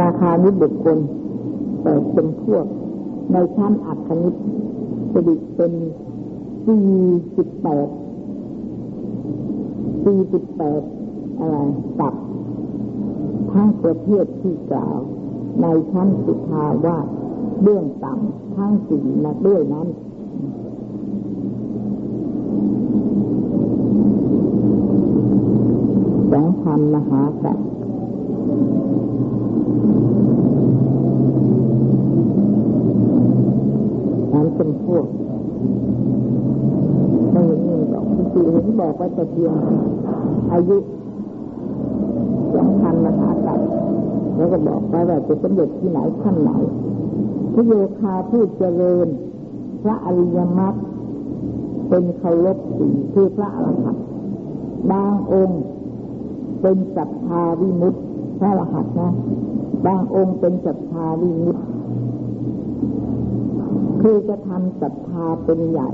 นาคานิบุคคลแต่เป็นพวกในชั้นอัคนิตผลิเป็นสี่สิบแปดสี่สิบแปดอะไรตับทั้งประเภทที่กล่าว ในชั้นสุทาว่าเบื้องต่ำทั้งสี่นะด้วยนั้นสองพันมหาสัตว์ นั้นเป็นพวกไม่เห็นเงินดอกคือเห็นบอกว่าจะเพียงอายุสองพันมหาสัตว์แล้วก็บอกไปว่าจะสำเร็จที่ไหนขั้นไหนพระโยคาผู้เจริญ พระอริยมรรคเป็นเคารพสีคือพระอรหันต์บางองค์ เป็นศรัทธาวิมุตติ พระรหันต์นะบางองค์เป็นศรัทธาวิมุตคือจะทำศรัทธาเป็นใหญ่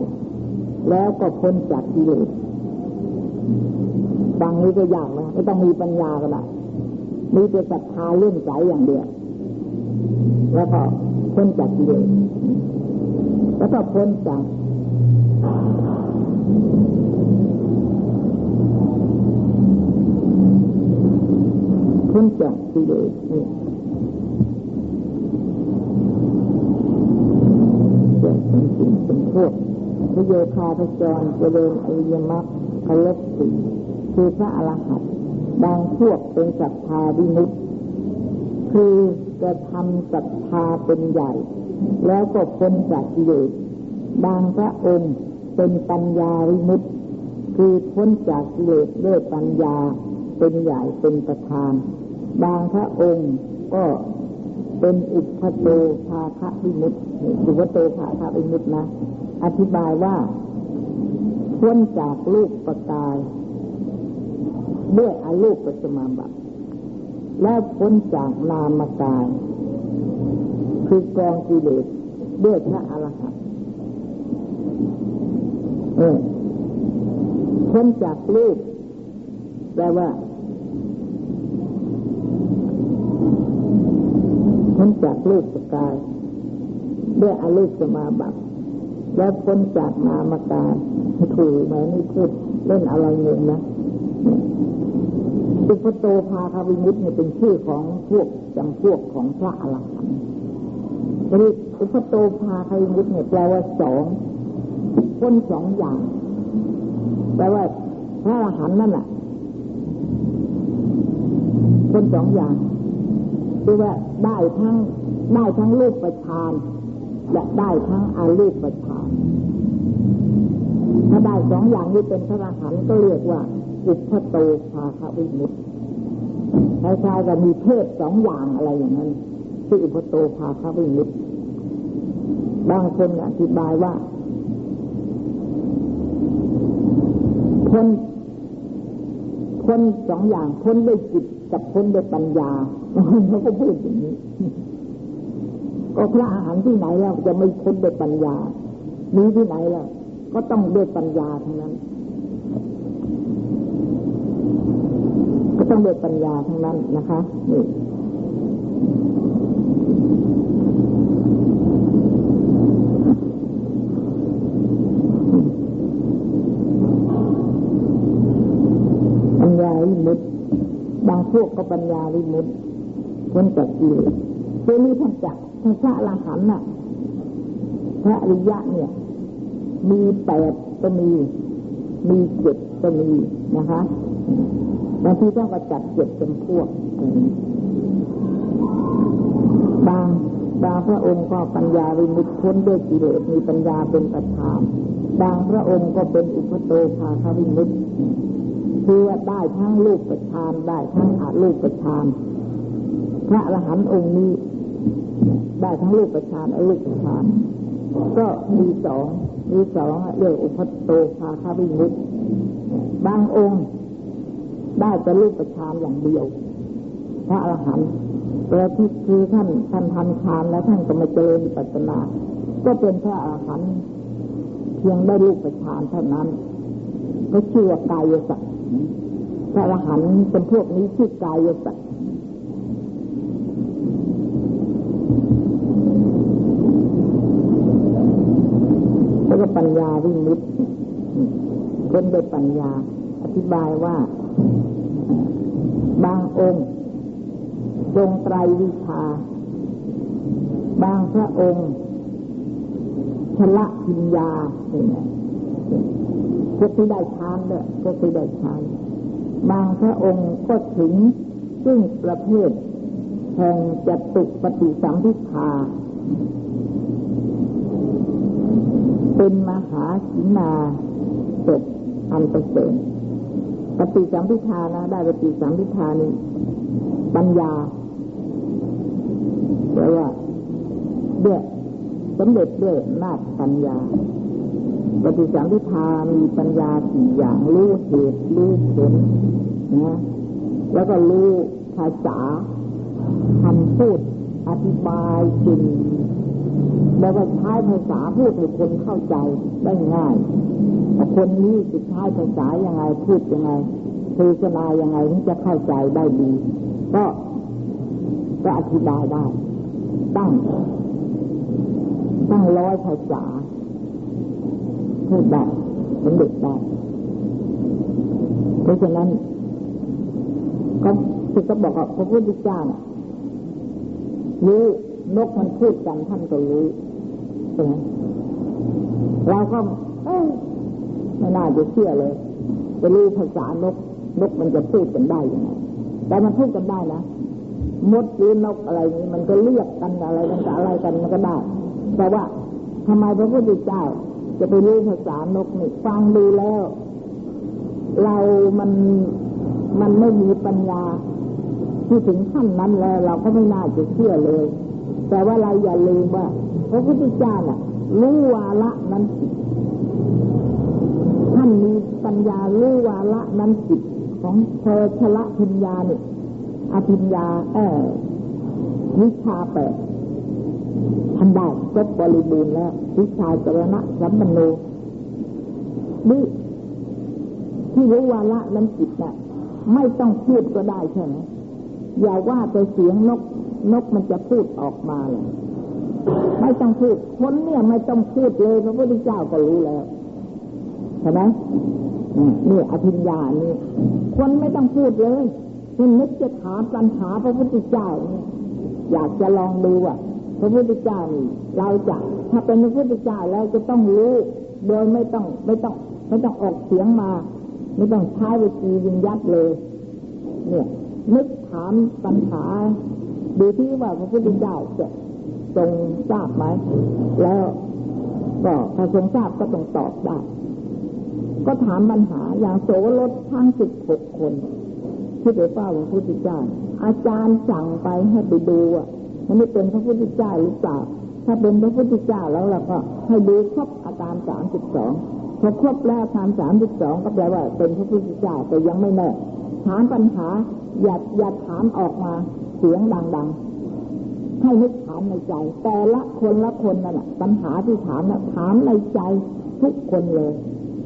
แล้วก็พ้นจากกิเลสบางนี้ก็ยากนะไม่ต้องมีปัญญาก็ได้มีแต่ศรัทธาเลื่อนใจอย่างเดียวแล้วก็พ้นจากกิเลสแล้วก็พ้นจาก พ้นจากกิเลสนี่จะเป็นสิ่งเป็นพวกพระโยคาพระจรเจริญอริยมรรคเคารพสีคือพระอรหันต์บางพวกเป็นศรัทธาวิมุตคือจะทำศรัทธาเป็นใหญ่ แล้วก็พ้นจากกิเลสบางพระองค์เป็นปัญญาวิมุตคือพ้นจากกิเลสด้วยปัญญาเป็นใหญ่เป็นประธาน บางพระองค์ก็เป็นอุปโตภาคะวิมุตติอุปโตภาคะวิมุตตินะ อธิบายว่าพ้นจากลูกประกายด้วยอาลูกปัจมาบัติและพ้นจากนามกาย คือกองกิเลสด้วยพระอรหันต์พ้นจากลูกแปลว่า พ้นจากลูกประกายด้วยอาลูกสมาบัติและพ้นจากนามกายถูกไหมนี่พูดเล่นอะไรเงินนะอุปโตภาคาวิมุตเนี่ยเป็นชื่อของพวกจำพวกของพระอรหันต์นี้อุปโตภาคาวิมุตเนี่ยแปลว่าสองพ้นสองอย่างแปลว่าพระอรหันต์นั่นแหละพ้นสองอย่าง คือว่าได้ทั้งได้ทั้งรูปประชานและได้ทั้งอารูปประชานถ้าได้สองอย่างนี้เป็นพระอรหันต์ก็เรียกว่าอุปโตภาควิมุตติคล้ายๆกับมีเทศสองอย่างอะไรอย่างนั้นที่อุปโตภาควิมุตติบางคนอธิบายว่าพ้น พ้นสองอย่างพ้นด้วยจิตกับพ้นด้วยปัญญาเขาก็พูดอย่างนี้ ก็พระอาหารที่ไหนแล้วจะไม่พ้นด้วยปัญญามีที่ไหนแล้วก็ต้องด้วยปัญญาทั้งนั้น ก็ต้องด้วยปัญญาทั้งนั้นนะคะนี่ปัญญาวิมุตบาง พวกก็ปัญญาวิมุตพ้นจากกิเลสทีนี้ท่านจักท่านพระอรหันน่ะ พระอริยะเนี่ย มีแปดก็มี มีเจ็ดก็มีนะคะบางทีต้องกระจัดเจ็ดเป็นพวกบางบางพระองค์ก็ปัญญาวิมุตพ้นด้วยกิเลสมีปัญญาเป็นประธานบางพระองค์ก็เป็นอุปโตภาคาวิมุต คือว่าได้ทั้งลูกประชานได้ทั้งอาลูกประชานพระอรหันต์องค์นี้ ได้ทั้งลูกประชานอาลูกประชานก็มีสองมีสองเรียกอุปโตภาคาวิมุตบางองค์ได้แต่ลูกประชานอย่างเดียว พระอรหันต์แต่ที่คือท่านท่านทำฌานแล้วท่านก็มาเจริญปัจนาก็เป็นพระอรหันต์เพียงได้ลูกประชานเท่านั้นก็ชื่อว่ากายสัตว์ พระอรหันต์เป็นพวกนี้ชื่อกายสัตว์แล้วก็ปัญญาวิมุตติคนโดยปัญญา อธิบายว่า บางองค์ทรงไตรวิชา บางพระองค์ชละพิญญาเนี่ย วกที่ได้ฌานด้วยพวกที่ได้ฌานบางพระองค์ก็ถึงซึ่งประเภทแห่งจตุปฏิสัมพิทาเป็นมหาสินาเสร็จอันประเสริฐปฏิสัมพิทานะ ได้ปฏิสัมพิทานี่ปัญญาแปลว่าด้วยสำเร็จด้วยนาปัญญา ปฏิสัมพิทามีปัญญาสี่อย่างรู้เหตุรู้ผลนะแล้วก็รู้ภาษาคำพูดอธิบายจริงแล้วก็ใช้ภาษาพูดให้คนเข้าใจได้ง่ายคนนี้จะใช้ภาษายังไงพูดยังไงเทศนายังไงถึงจะเข้าใจได้ดี ก็ก็อธิบายได้ตั้งตั้งร้อยภาษา พูดได้สำเร็จได้เพราะฉะนั้นก็ที่ก็บอกว่าพระพุทธเจ้ารู้นกมันพูดกันท่านก็รู้ใช่ไหมเราก็ไม่น่าจะเชื่อเลยจะรู้ภาษานก นกมันจะพูดกันได้ยังไงแต่มันพูดกันได้นะมดหรือนกอะไรนี้มันก็เรียกกันอะไรกันอะไรกันมันก็ได้แต่ว่าทำไมพระพุทธเจ้า จะไปรู้ภาษานกนี่ฟังดูแล้ว เรามันมันไม่มีปัญญา ที่ถึงขั้นนั้นแล้ว เราก็ไม่น่าจะเชื่อเลย แต่ว่าเราอย่าลืมว่าพระพุทธเจ้าน่ะรู้วาระนั้นจิตท่านมีปัญญารู้วาระนั้นจิตของเธอชละพิญญาเนี่ยอภิญญา เออวิชาแปด ท่านได้ครบบริบูรณ์แล้ววิชาจรณะสัมปันโนนี่ที่รู้วาระนั้นจิตน่ะไม่ต้องพูดก็ได้ใช่ไหมอย่าว่าแต่เสียงนกนกมันจะพูดออกมาเลยไม่ต้องพูดคนเนี่ยไม่ต้องพูดเลยพระพุทธเจ้าก็รู้แล้วใช่ไหมนี่อภิญญานี่คนไม่ต้องพูดเลยคุณนึกจะถามปัญหาพระพุทธเจ้าเนี่ยอยากจะลองดูอะ พระพุทธเจ้าเราจะถ้าเป็นพระพุทธเจ้าแล้วจะต้องรู้โดยไม่ต้องไม่ต้อง ไม่ต้องออกเสียงมา ไม่ต้องใช้วิธียิงยัดเลย เนี่ยนึกถามปัญหาดูที่ว่าพระพุทธเจ้าจะทรงทราบไหมแล้วก็ถ้าทรงทราบก็ต้องตอบได้ก็ถามปัญหาอย่างโสรถทั้งสิบหกคนที่ไปเฝ้าพระพุทธเจ้าอาจารย์สั่งไปให้ไปดูอะ มันไม่เป็นพระพุทธเจ้าหรือเปล่า ถ้าเป็นพระพุทธเจ้าแล้วเราก็ให้ดูครบอาการสามสิบสองพอครบแล้วทำสามสิบสองก็แปลว่าเป็นพระพุทธเจ้าแต่ยังไม่แน่ถามปัญหาอย่าอย่าถามออกมาเสียงดังๆ ให้นึกถามในใจ แต่ละคนละคนนั่นแหะปัญหาที่ถามน่ะถามในใจทุกคนเลย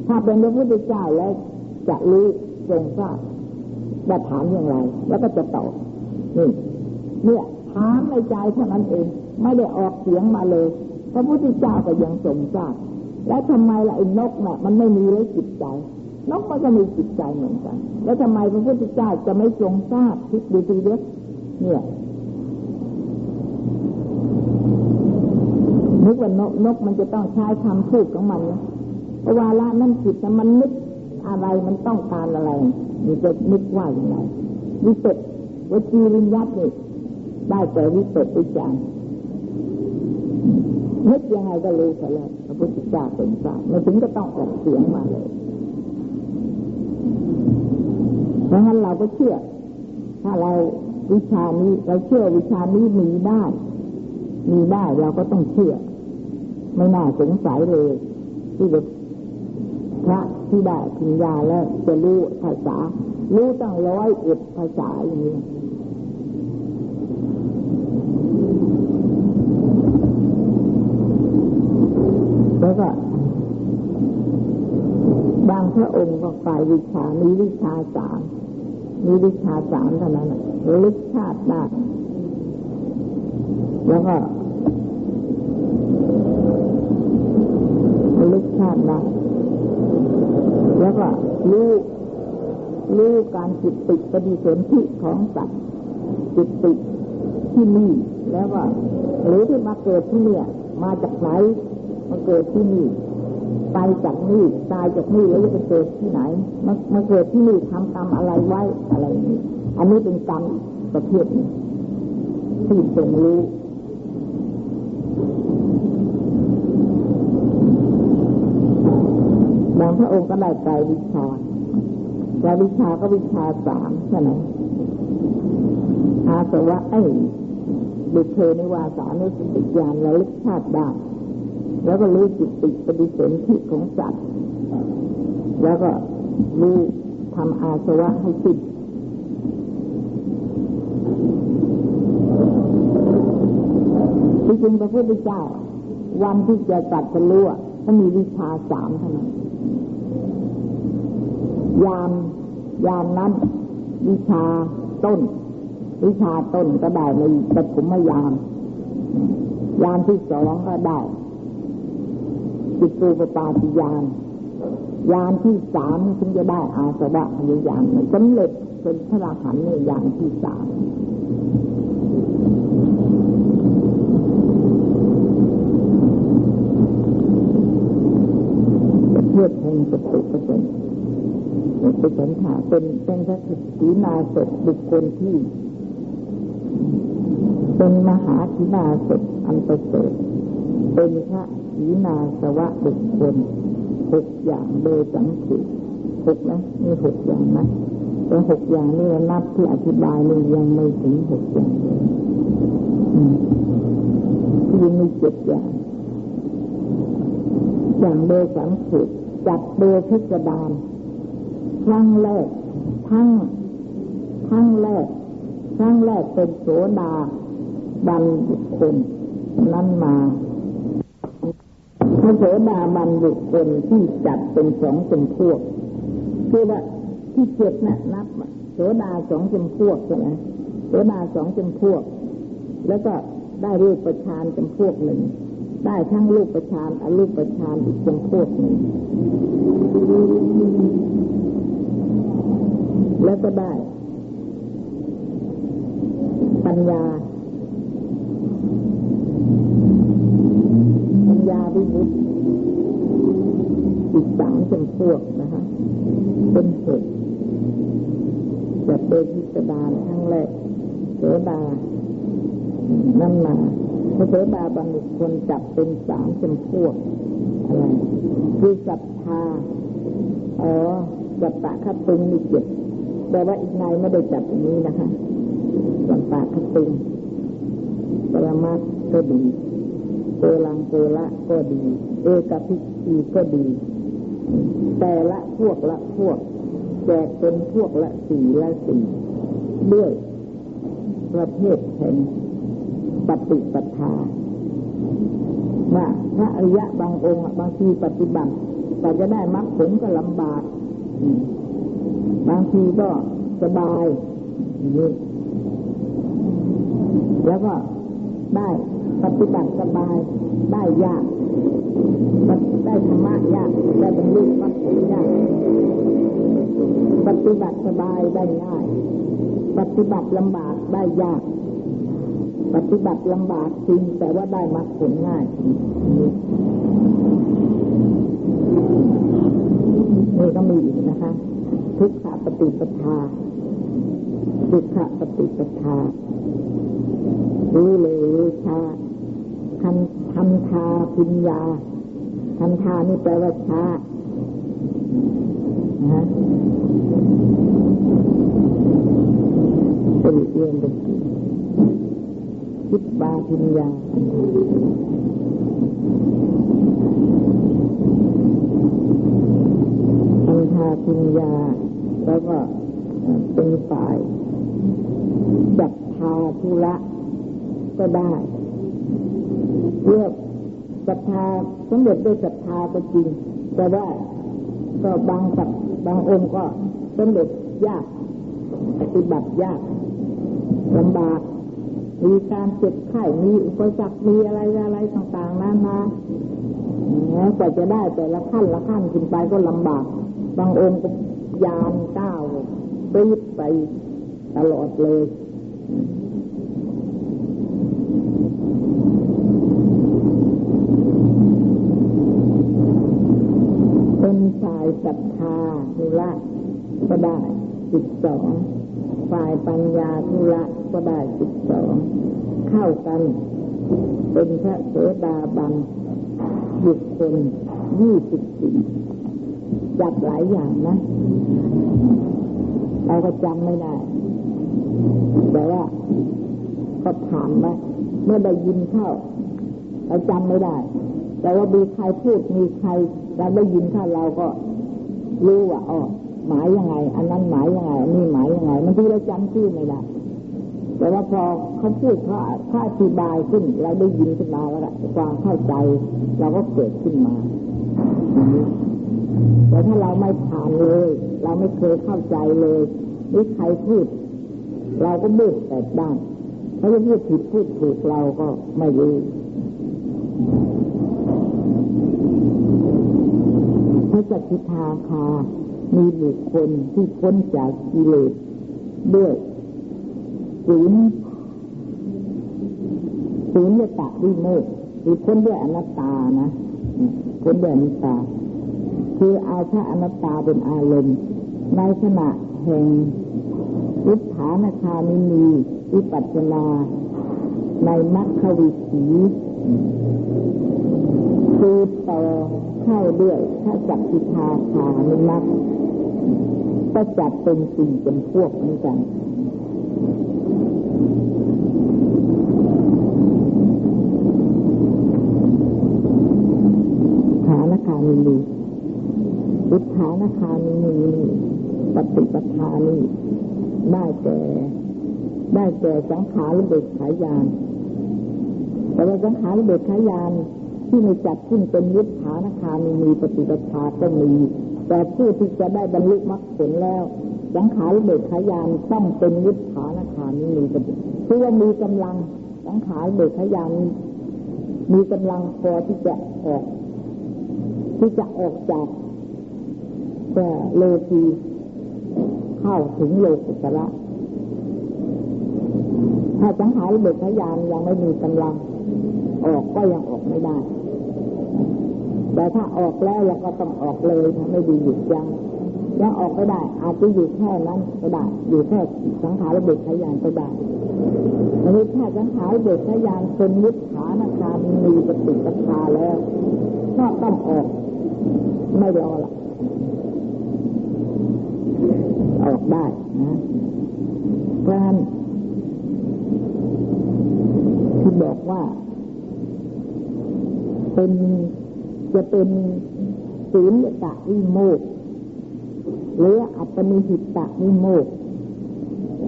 ถ้าเป็นพระพุทธเจ้าแล้วจะรู้ทรงทราบว่าถามอย่างไร แล้วก็จะตอบนี่เนี่ย ถามในใจเท่านั้นเอง ไม่ได้ออกเสียงมาเลย พระพุทธเจ้าก็ยังทรงทราบแล้วทำไมล่ะไอ้นกน่ะ มันไม่มีเลยจิตใจ นกมันก็มีจิตใจเหมือนกัน แล้วทำไมพระพุทธเจ้าจะไม่ทรงทราบคิดดูทีเดียวเนี่ยนึกว่านกนกมันจะต้องใช้คำพูดของมันนะเพราะว่าละนั่นจิตมันนึกอะไรมันต้องการอะไรมีจะนึกว่าอย่างไรวิเศษวจีริยัตนี่ ได้แต่วิเศษวิจารนึกยังไงก็รู้แต่แล้วพระพุทธเจ้าเป็นทราบไม่ถึงก็ต้องออกเสียงมาเลยเพราะงั้นเราก็เชื่อ ถ้าเราวิชานี้เราเชื่อวิชานี้มีได้ มีได้เราก็ต้องเชื่อ ไม่น่าสงสัยเลย ที่จะพระที่ได้ปัญญาแล้วจะรู้ภาษา รู้ตั้งร้อยเอ็ดภาษาอย่างนี้ แล้วก็บางพระองค์ก็ฝ่ายวิชา มีวิชาสาม มีวิชาสามเท่านั้นลึกชาติได้แล้วก็ลึกชาานได้แล้วก็รู้รู้การจิตติปฏิสนธิของสัตว์จิตติที่นี่แล้วก็หรือที่มาเกิดที่เนี่ย มาจากไหน มาเกิดที่นี่ไปจากนี่ตายจากนี่แล้วจะไปเกิดที่ไหนมามาเกิดที่นี่ทำกรรมอะไรไว้อะไรนี้อันนี้เป็นกรรมประเภทนี้ที่ทรงรู้บางพระองค์ก็ได้ใจวิชาใจวิชาก็วิชาสามใช่ไหมอาสวะไอ้บุเคนิวาสานุสติญาณระลึกชาติได้ แล้วก็รู้จิตติปฏิสนธิของสัตว์ แล้วก็รู้ทำอาสวะให้สิ้นที่จริงพระพุทธเจ้า วันที่จะจัดจะรู้ก็มีวิชาสามเท่านั้น ยาม ยามนั้น วิชาต้น วิชาต้นก็ได้ในปฐมยาม ยามที่สองก็ได้ จิตตูปปาติยานยานที่สามถึงจะได้อาสวะพยายามสำเร็จเป็นพระราหันในยานที่สามประเทศแห่งสติประเป็นเป็นสันถาเป็นเป็นพระศีนาศบุคคลที่เป็นมหาศีนาศอันประเสริฐเป็นพระ ศีนาสวะบุคคลหกอย่างโดยสังเกตหกนะมีหกอย่างนะแต่หกอย่างนี่นับที่อธิบายนี่ยังไม่ถึงหกอย่างเลยที่ยังมีเจ็ดอย่าง อย่างโดยสังเกตจับโดยพิจารณาครั้งแรกทั้งทั้งแรกครั้งแรกเป็นโสดาบันบุคคลนั้นมา ระโสดาบันบุคคลที่จัดเป็นสองจำพวกคือว่าที่เจ็ดนะนับโสดาสองจำพวกใช่ไหมโสดาสองจำพวก แล้วก็ได้รูปประชานจำพวกหนึ่งได้ทั้งรูปประชานอรูปประชานอีกจำพวกหนึ่งแล้วก็ได้ ปัญญา ปัญญาวิตอีกสามจำพวกนะคะเป็นเหตุจะเป็นพิสดารทั้งแรกเสดานั่นมาเสดาบางคนจับเป็นสามจำพวกอะไรคือศรัทธาอ๋อจับตะคัตุงมีเจ็ดแต่ว่าอีกนายไม่ได้จับอย่างนี้นะคะสัมปาคติงปรมัตก็ดี โกลังโกละก็ดี เอกพิชีก็ดี แต่ละพวกละพวก แจกเป็นพวกละสี่ละสี่ด้วยประเภทแห่งปฏิปทาว่าพระอริยะบางองค์บางทีปฏิบัติแต่จะได้มรรคผลก็ลำบากบางทีก็สบายนี่แล้วก็ ได้ปฏิบัติสบายได้ยากได้ธรรมะยากได้บรรลุมรรคผลยากปฏิบัติสบายได้ง่าย ปฏิบัติลำบากได้ยาก ปฏิบัติลำบากจริงแต่ว่าได้มรรคผลง่ายนี่ก็มีอีกนะคะ ทุกขปฏิปทาทุกขปฏิปทา รู้เลยรู้ชาคันทำทาพิญญาทำทานี่แปลว่าชานะเป็นเรื่องเป็นคิดบาพิญญาทำทาพิญญา แล้วก็เป็นฝ่ายจับทาธุระ ก็ได้เรียกศรัทธาสมเด็จด้วยศรัทธาก็จริงแต่ว่าก็บางกับบางองค์ก็สมเด็จยากปฏิบัติยากลำบากมีการเจ็บไข้มีอุปสรรคมีอะไรอะไรต่างๆนานาแล้วกว่าจะได้แต่ละขั้นละขั้นขึ้นไปก็ลำบาก บางองค์ก็ยานก้าวรีบไปตลอดเลย เป็น ฝ่ายศรัทธาธุระก็ได้สิบสองฝ่ายปัญญาธุระก็ได้สิบสองเข้ากัน เป็นพระโสดาบันบุคคลยี่สิบสี่จับหลายอย่างนะ เราก็จำไม่ได้ แต่ว่าก็ถามว่าเมื่อได้ยินเข้า เราจำไม่ได้ แต่ว่ามีใครพูดมีใคร เราได้ยินเข้าเราก็รู้ว่าอ๋อหมายยังไง อันนั้นหมายยังไง อันนี้หมายยังไงมันที่เราจำชื่อไม่ได้แต่ว่าพอเขาพูดเขาเขาอธิบายขึ้น เราได้ยินขึ้นมาแล้วความเข้าใจ เราก็เกิดขึ้นมาแต่ถ้าเราไม่ผ่านเลย เราไม่เคยเข้าใจเลยนี่ใครพูด เราก็มืดแต่ด้านเขาจะพูดผิดพูดถูกเราก็ไม่รู้ พระจักริทาคา มีบุคคลที่พ้นจากกิเลสด้วยศูนย์ศูนย์ยตะวิโมกคือพ้นด้วยอนัตตานะพ้นด้วยอนัตตา คือเอาพระอนัตตาเป็นอารมณ์ ในขณะแห่งรุฐานคามินีวิปัจนาในมัคควิถีคือต่อ เข้าด้วยถ้าจับพิทาคามิมัคก็จับเป็นสี่เป็นพวกเหมือนกัน ฐานคามินีอุทานคามินีปฏิปทานีได้แก่ได้แก่สังขารเบิกขายาน แต่ว่าสังขารเบิกขายาน ที่มีจัดขึ้นเป็นยุทธานคามีมีปฏิปทาก็มี แต่ผู้ที่จะได้บรรลุมรรคผลแล้วสังขารเบิกขายานต้องเป็นยุทธานคามีมีปฏิคือว่ามีกำลังสังขารเบิกขายานมีกำลังพอที่จะออก ที่จะออกจากแต่โลกีเข้าถึงโลกุตระถ้าสังขารเบิกขยานยังไม่มีกำลังออกก็ยังออกไม่ได้ แต่ถ้าออกแล้วเราก็ต้องออกเลยถ้าไม่ดีหยุดยังยังออกไม่ได้ อาจจะอยู่แค่นั้นก็ได้ อยู่แค่สังขารเบิกขยานก็ได้อันนี้ถ้าสังขารเบิกขยานเป็นมุขฐานคามีปฏิปทาแล้ว ก็ต้องออก ไม่รอละออกได้นะการที่บอกว่าเป็น จะเป็นศีลตะวิโมกหรืออัปนิหิตะวิโมก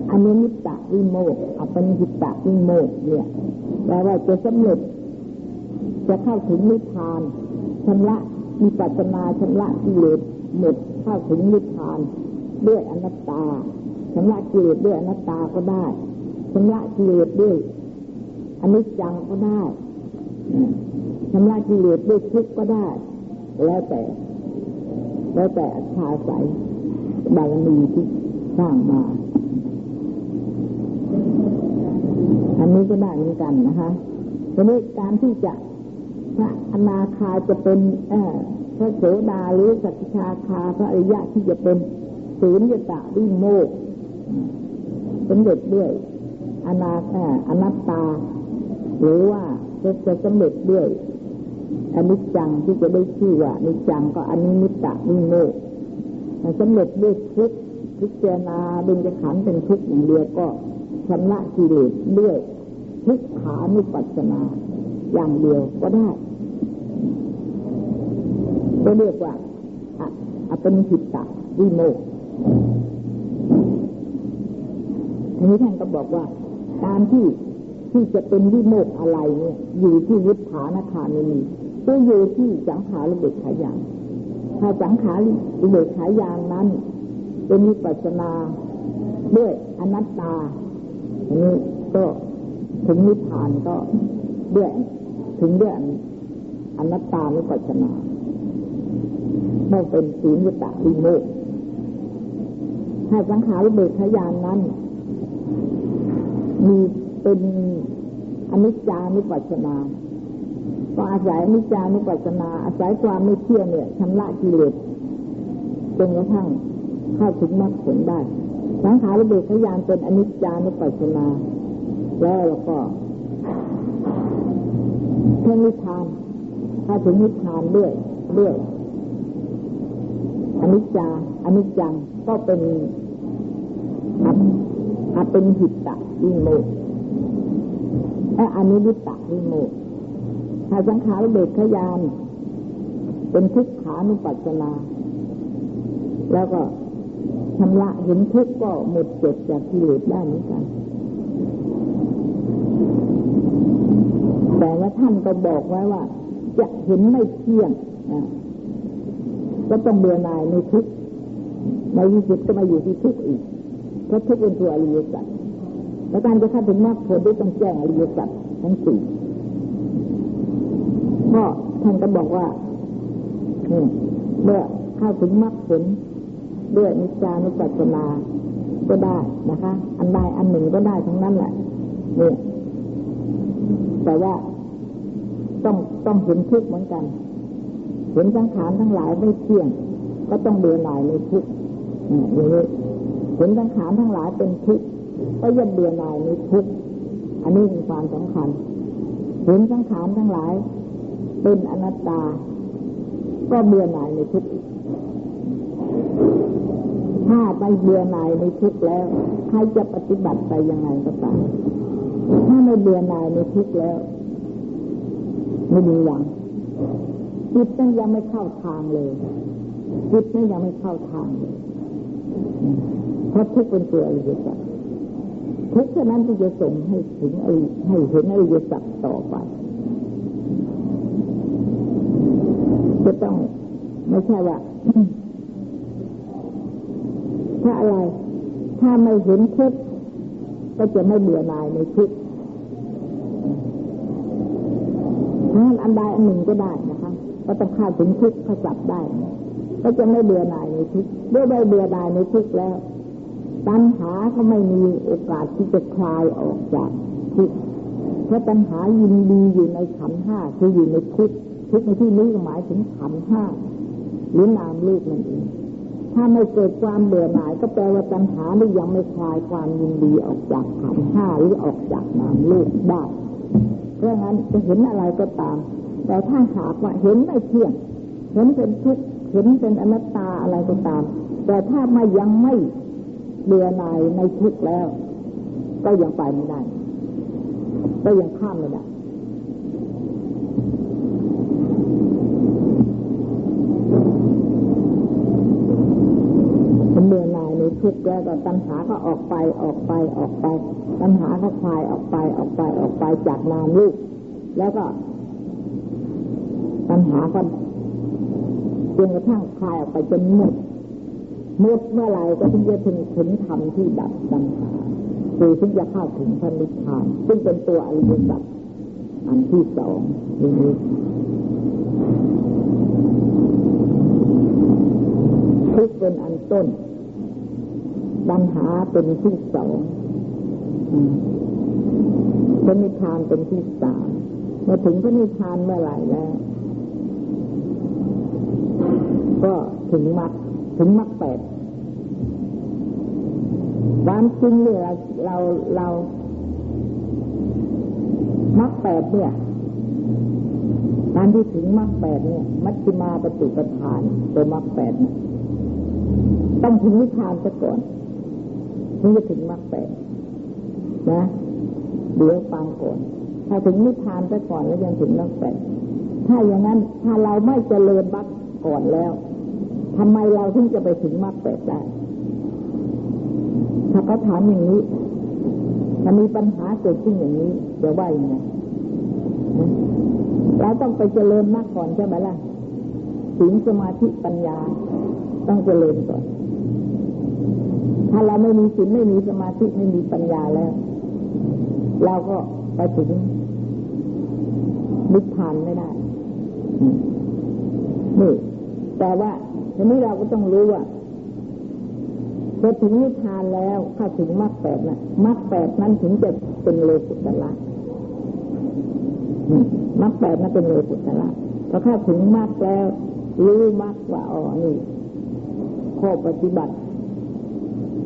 อันนี้นิตะวิโมกอัปนิหิตะวิโมกเนี่ยแปลว่าจะสำเร็จ จะเข้าถึงนิพพานชำระมีปัจนาชำระกิเลสหมดเข้าถึงนิพพานด้วยอนัตตาชำระกิเลสด้วยอนัตตาก็ได้ชำระกิเลสด้วยอนิจจังก็ได้ ชำระกิเลสด้วยทุกข์ก็ได้ แล้วแต่ แล้วแต่ชาใสบารมีที่สร้างมา อันนี้ก็ได้เหมือนกันนะคะทีนี้การที่จะพระอนาคาจะเป็นพระโสดาหรือสัจชาคาพระอริยะที่จะเป็นศูนย์ยตะวิโมกสำเร็จด้วยอนาคาอนัตตา หรือว่าจะสำเร็จด้วย อนิจจังที่จะได้ชื่อว่านิจจังก็อนิมิตะวิโมกสำเร็จด้วยทุกพิจารณาเบญจขันธ์เป็นทุกอย่างเดียวก็ชำระกิเลสด้วยทุกขานุปัสสนาอย่างเดียวก็ได้ก็เรียกว่าอัปนิหิตะวิโมกทีนี้ท่านก็บอกว่าการที่ ที่จะเป็นวิโมกอะไรเนี่ย อยู่ที่ยุทธานคามีก็อยู่ที่สังขารเบิกขายานถ้าสังขารเบิกขายานนั้น เป็นวิปัสนาด้วยอนัตตาอันนี้ก็ถึงนิพพานก็ด้วยถึงด้วยอนัตตานุปัสสนาไม่เป็นศีลตะวิโมกถ้าสังขารเบิกขยานนั้น มี เป็นอนิจจานุปัสสนาก็อาศัยอนิจจานุปัสสนา อาศัยความไม่เที่ยงเนี่ยชำระกิเลสจนกระทั่งเข้าถึงมรรคผลได้สังขารเบิกขยานเป็นอนิจจานุปัสสนา แล้วเราก็เพ่งนิพพานถ้าถึงนิพพานด้วยด้วยอนิจจาอนิจจังก็เป็นอัอัเป็นหิตตะวิโมก และอนิวิตตะวิโมกถ้าสังขารเบกขยานเป็นทุกขานุปัสสนา แล้วก็ชำระเห็นทุกข์ก็หมดเจ็บจากกิเลสได้เหมือนกัน แต่ว่าท่านก็บอกไว้ว่า จะเห็นไม่เที่ยงก็ต้องเบื่อหน่ายในทุกในวิสุทธ์ก็มาอยู่ที่ทุกอีกเพราะทุกเป็นตัวอริยสัจ และการจะเข้าถึงมรรคผลได้ต้องแจ้งอริยสัจทั้งสี่พ่อท่านก็บอกว่าเมื่อเข้าถึงมรรคผลด้วยนิจานุปัสสนาก็ได้นะคะ อันใดอันหนึ่งก็ได้ทั้งนั้นแหละนี่แต่ว่าต้องต้องเห็นทุกข์เหมือนกัน เห็นสังขารทั้งหลายไม่เที่ยง ก็ต้องเบื่อหน่ายในทุกข์อย่างนี้เห็นสังขารทั้งหลายเป็นทุกข์ ก็ย่อมเบื่อหน่ายในทุกอันนี้มีความสำคัญเห็นสังขารทั้งหลาย เป็นอนัตตา ก็เบื่อหน่ายในทุกถ้าไปเบื่อหน่ายในทุกแล้วใครจะปฏิบัติไปยังไงก็ตามถ้าไม่เบื่อหน่ายในทุกแล้วไม่มีหวังจิตนั้นยังไม่เข้าทางเลยจิตนั้นยังไม่เข้าทางเลยเพราะทุกเป็นตัวอริยสัจ ทุกฉะนั้นที่จะส่งให้ถึงให้เห็นอริยสัจต่อไปจะต้องไม่ใช่ว่าถ้าอะไร ถ้าไม่เห็นทุกก็จะไม่เบื่อหน่ายในทุกถ้าอันใดอันหนึ่งก็ได้นะคะก็ต้องข้าถึงทุกขจับได้ ก็จะไม่เบื่อหน่ายในทุกด้วยได้เบื่อหน่ายในทุกแล้ว ตัณหาก็ไม่มีโอกาสที่จะคลายออกจากทุกเพราะตัณหายินดีอยู่ในขันห้าคืออยู่ในทุกทุกในที่นี้หมายถึงขันห้าหรือนามลูกนั่นเองถ้าไม่เกิดความเบื่อหน่ายก็แปลว่าตัณหานี่ยังไม่คลายความยินดีออกจากขันห้าหรือออกจากนามลูกได้เพราะงั้นจะเห็นอะไรก็ตาม แต่ถ้าหากว่าเห็นไม่เที่ยง เห็นเป็นทุกข์เห็นเป็นอนัตตาอะไรก็ตาม แต่ถ้าไม่ยังไม่ เบื่อหน่ายในทุกแล้ว ก็ยังไปไม่ได้ ก็ยังข้ามไม่ได้เบื่อหน่ายในทุกแล้วก็ตัณหาก็ออกไปออกไปออกไป ตัณหาก็คลายออกไปออกไปออกไปจากนามลูก แล้วก็ ตัณหาก็จนกระทั่งคลายออกไปจนหมด มืดเมื่อไรก็ถึงจะถึงถึงธรรมที่ดับตัณหาคือถึงจะเข้าถึงพระนิพพาน ซึ่งเป็นตัวอริยสัจอันที่สองนี้ทุกเป็นอันต้นปัญหาเป็นที่สองพระนิพพานเป็นที่สามมาถึงพระนิพพานเมื่อไหร่แล้ว ก็ถึงมรรค ถึงมรรคแปดความจริงเนี่ยเราเรามรรคแปดเนี่ยการที่ถึงมรรคแปดเนี่ย มัชฌิมาปฏิปทานตัวมรรคแปดต้องถึงนิพพานซะก่อนถึงจะถึงมรรคแปดนะเดี๋ยวฟังก่อนถ้าถึงนิพพานซะก่อนแล้วยังถึงมรรคแปดถ้าอย่างนั้นถ้าเราไม่เจริญมรรคก่อนแล้ว ทำไมเราถึงจะไปถึงมรรคแปดได้ ถ้าเขาถามอย่างนี้ มันมีปัญหาเกิดขึ้นอย่างนี้จะว่ายังไงเราต้องไปเจริญมรรคก่อนใช่ไหมล่ะถึงสมาธิปัญญาต้องเจริญก่อน ถ้าเราไม่มีศีลไม่มีสมาธิไม่มีปัญญาแล้ว เราก็ไปถึงนิพพานไม่ได้ นี่แต่ว่า ทีนี้เราก็ต้องรู้ว่าพอถึงนิพพานแล้วถ้าถึงมรรคแปดนะมรรคแปดนั้นถึงจะเป็นโลกุตละมรรคแปดนั้นเป็นโลกุตละพอเข้าถึงมรรคแล้ว รู้มรรคว่าอ๋อนี่ข้อปฏิบัติ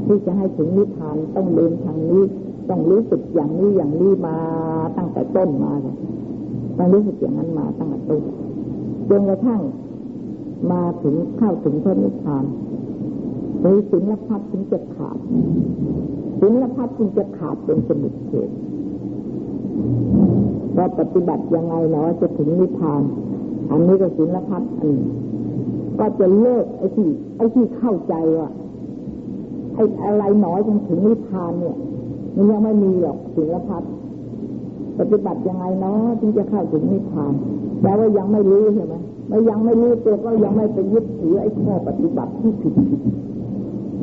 ที่จะให้ถึงนิพพานต้องเดินทางนี้ ต้องรู้สึกอย่างนี้อย่างนี้มาตั้งแต่ต้นมาเลยต้องรู้สึกอย่างนั้นมาตั้งแต่ต้นจนกระทั่ง มาถึงเข้าถึงพระนิพพานหรือสิลพัดถึงจะขาดสิลพัดจึงจะขาดเป็นสมุทเฉดว่าปฏิบัติยังไงเนาะจะถึงนิพพาน อันนี้ก็สิลพัดอันก็จะเลิกไอ้ที่ไอ้ที่เข้าใจว่าไอ้อะไรหนอจนถึงนิพพานเนี่ยมันยังไม่มีหรอกสิลพัดปฏิบัติยังไงเนาะถึงจะเข้าถึงนิพพานแปลว่ายังไม่รู้ใช่ไหม ไม่ยังไม่รู้ตัวก็ยังไม่ไปยึดถือไอ้ข้อปฏิบัติที่ผิดผิด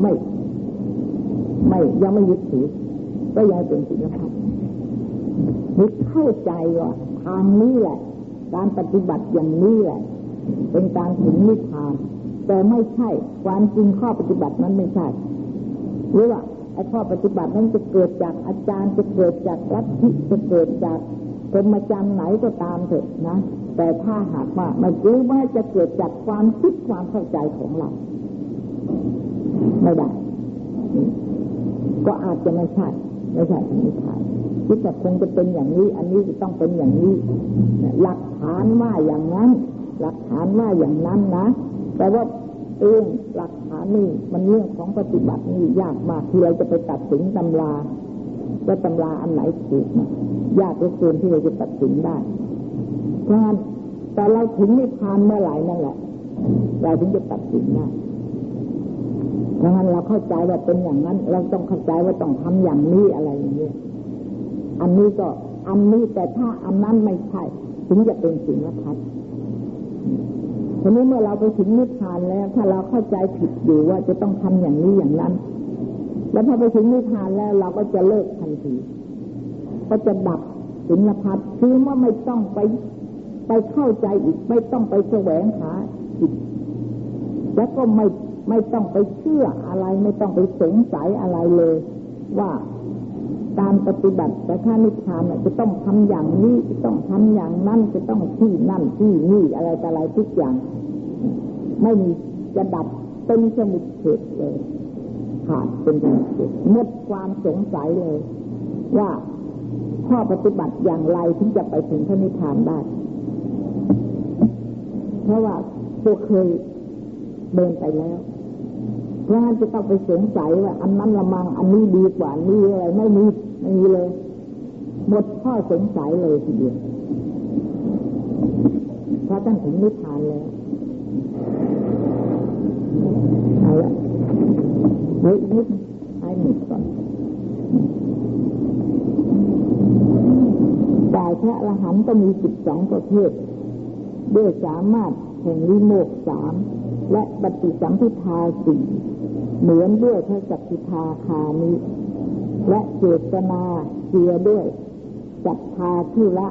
ไม่ ไม่ยังไม่ยึดถือ ก็ยังเป็นศิลปะนึกเข้าใจว่าทางนี้แหละ การปฏิบัติอย่างนี้แหละ เป็นการถึงนิพพาน แต่ไม่ใช่ความจริงข้อปฏิบัตินั้นไม่ใช่หรือว่าไอ้ข้อปฏิบัตินั้นจะเกิดจากอาจารย์จะเกิดจากรัฐิจะเกิดจากกรมจารย์ไหนก็ตามเถอะนะ แต่ถ้าหากว่ามันรู้ว่าจะเกิดจากความคิดความเข้าใจของเราไม่ได้ก็อาจจะไม่ใช่ไม่ใช่ไม่ใช่คิดว่าคงจะเป็นอย่างนี้ อันนี้จะต้องเป็นอย่างนี้หลักฐานว่าอย่างนั้น หลักฐานว่าอย่างนั้นนะแต่ว่าเองหลักฐานนี่มันเรื่องของปฏิบัตินี่ยากมากที่เราจะไปตัดสินตำราว่าตำราอันไหนถูกนะยากเหลือเกินที่เราจะตัดสินได้ เพราะฉะนั้นแต่เราถึงนิพพานเมื่อไหร่นั่นแหละ เราถึงจะตัดสินได้เพราะงั้นเราเข้าใจว่าเป็นอย่างนั้น เราต้องเข้าใจว่าต้องทำอย่างนี้อะไรอย่างนี้ อันนี้ก็อันนี้แต่ถ้าอันนั้นไม่ใช่ ถึงจะเป็นสิ่งละพัดทีนี้เมื่อเราไปถึงนิพพานแล้ว ถ้าเราเข้าใจผิดอยู่ว่าจะต้องทำอย่างนี้อย่างนั้น แล้วพอไปถึงนิพพานแล้วเราก็จะเลิกทันทีก็จะดับสินพัดคือว่าไม่ต้องไป ไปเข้าใจอีกไม่ต้องไปแสวงหาอีกแล้วก็ไม่ไม่ต้องไปเชื่ออะไร ไม่ต้องไปสงสัยอะไรเลย ว่าการปฏิบัติแต่ถ้านิพพานจะต้องทำอย่างนี้จะต้องทำอย่างนั้นจะต้องที่นั่นที่นี่อะไรแต่อะไรทุกอย่าง ไม่มีจะดับเป็นสมุทเฉดเลยขาดเป็นสมุทเฉดหมดความสงสัยเลย ว่าข้อปฏิบัติอย่างไรถึงจะไปถึงพระนิพพานได้ ราะว่าตัวเคยเดินไปแล้วเพราะงั้นจะต้องไปสงสัยว่า อันนั้นละมังอันนี้ดีกว่านี้อะไรไม่มีไม่มีเลยหมดข้อสงสัยเลยทีเดียวเพราะท่านถึงนิพพานแล้วเอาละเฮ้ยนิดให้หมดก่อนจ่พระอรหันต์ก็มีสิบสองประเภท ด้วยสามารถแห่งวิโมกสามและปฏิสัมพิทาสี่เหมือนด้วยพระสัพพิทาคานิและเจตนาเสียด้วยจัตทาที่ละ